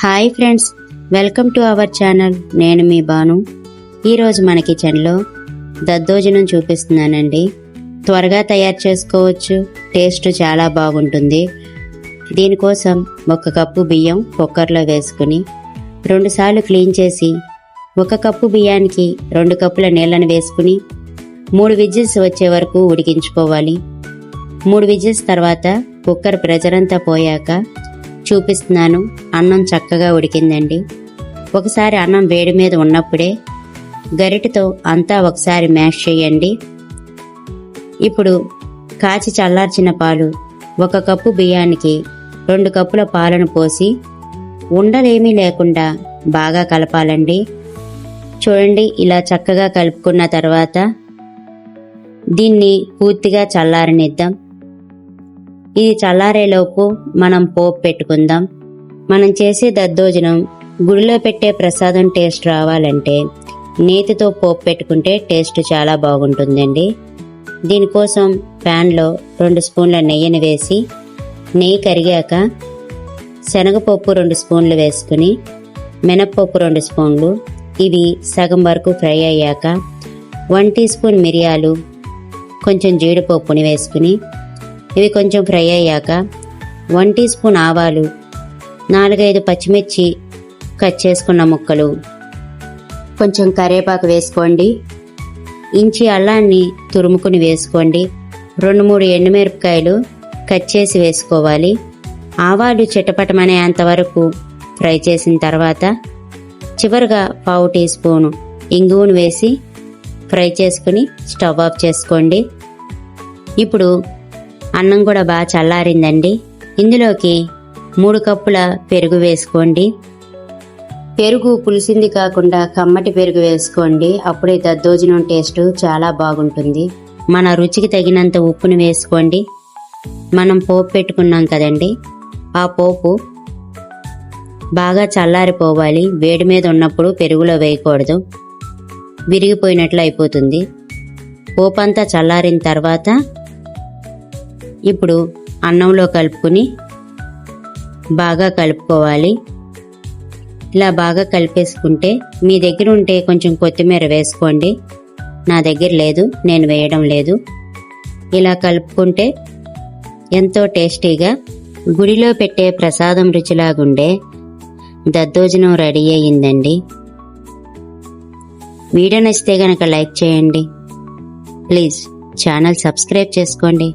Hi friends welcome to our channel. నేను మీ బాను. ఈరోజు మన కిచెన్లో దద్దోజనం చూపిస్తున్నానండి. త్వరగా తయారు చేసుకోవచ్చు. టేస్ట్ చాలా బాగుంటుంది. దీనికోసం ఒక కప్పు బియ్యం కుక్కర్లో వేసుకుని రెండుసార్లు క్లీన్ చేసి ఒక కప్పు బియ్యానికి రెండు కప్పుల నీళ్ళను వేసుకుని మూడు విజిల్స్ వచ్చే వరకు ఉడికించుకోవాలి. మూడు విజిల్స్ తర్వాత కుక్కర్ ప్రెజర్ అంతా పోయాక చూపిస్తున్నాను. అన్నం చక్కగా ఉడికిందండి. ఒకసారి అన్నం వేడి మీద ఉన్నప్పుడే గరిటెతో అంతా ఒకసారి మ్యాష్ చేయండి. ఇప్పుడు కాచి చల్లార్చిన పాలు ఒక కప్పు బియ్యానికి రెండు కప్పుల పాలను పోసి ఉండలేమీ లేకుండా బాగా కలపాలండి. చూడండి ఇలా చక్కగా కలుపుకున్న తర్వాత దీన్ని పూర్తిగా చల్లారనిద్దాం. ఇది చల్లారేలోపు మనం పోపు పెట్టుకుందాం. మనం చేసే దద్దోజనం గుడిలో పెట్టే ప్రసాదం టేస్ట్ రావాలంటే నేతితో పోపు పెట్టుకుంటే టేస్ట్ చాలా బాగుంటుందండి. దీనికోసం ప్యాన్లో రెండు స్పూన్ల నెయ్యిని వేసి నెయ్యి కరిగాక శనగపప్పు రెండు స్పూన్లు వేసుకుని మినప్పప్పు రెండు స్పూన్లు ఇవి సగం వరకు ఫ్రై అయ్యాక వన్ టీ స్పూన్ మిరియాలు కొంచెం జీడిపప్పుని వేసుకుని ఇవి కొంచెం ఫ్రై అయ్యాక వన్ టీ స్పూన్ ఆవాలు నాలుగైదు పచ్చిమిర్చి కట్ చేసుకున్న ముక్కలు కొంచెం కరేపాకు వేసుకోండి ఇంచి అల్లాన్ని తురుముకుని వేసుకోండి రెండు మూడు ఎండుమిరపకాయలు కట్ చేసి వేసుకోవాలి. ఆవాలు చిటపటమనేంత అంతవరకు ఫ్రై చేసిన తర్వాత చివరిగా పావు టీ స్పూను ఇంగువను వేసి ఫ్రై చేసుకుని స్టవ్ ఆఫ్ చేసుకోండి. ఇప్పుడు అన్నం కూడా బాగా చల్లారిందండి. ఇందులోకి మూడు కప్పుల పెరుగు వేసుకోండి. పెరుగు పులిసింది కాకుండా కమ్మటి పెరుగు వేసుకోండి. అప్పుడే దద్దోజనం టేస్ట్ చాలా బాగుంటుంది. మన రుచికి తగినంత ఉప్పును వేసుకోండి. మనం పోపు పెట్టుకున్నాం కదండి. ఆ పోపు బాగా చల్లారిపోవాలి. వేడి మీద ఉన్నప్పుడు పెరుగులో వేయకూడదు. విరిగిపోయినట్లు అయిపోతుంది. పోపు అంతా చల్లారిన తర్వాత ఇప్పుడు అన్నంలో కలుపుకుని బాగా కలుపుకోవాలి. ఇలా బాగా కలిపేసుకుంటే మీ దగ్గర ఉంటే కొంచెం కొత్తిమీర వేసుకోండి. నా దగ్గర లేదు నేను వేయడం లేదు. ఇలా కలుపుకుంటే ఎంతో టేస్టీగా గుడిలో పెట్టే ప్రసాదం రుచిలాగుండే దద్దోజనం రెడీ అయ్యిందండి. వీడియో నచ్చితే గనక లైక్ చేయండి. ప్లీజ్ ఛానల్ సబ్స్క్రైబ్ చేసుకోండి.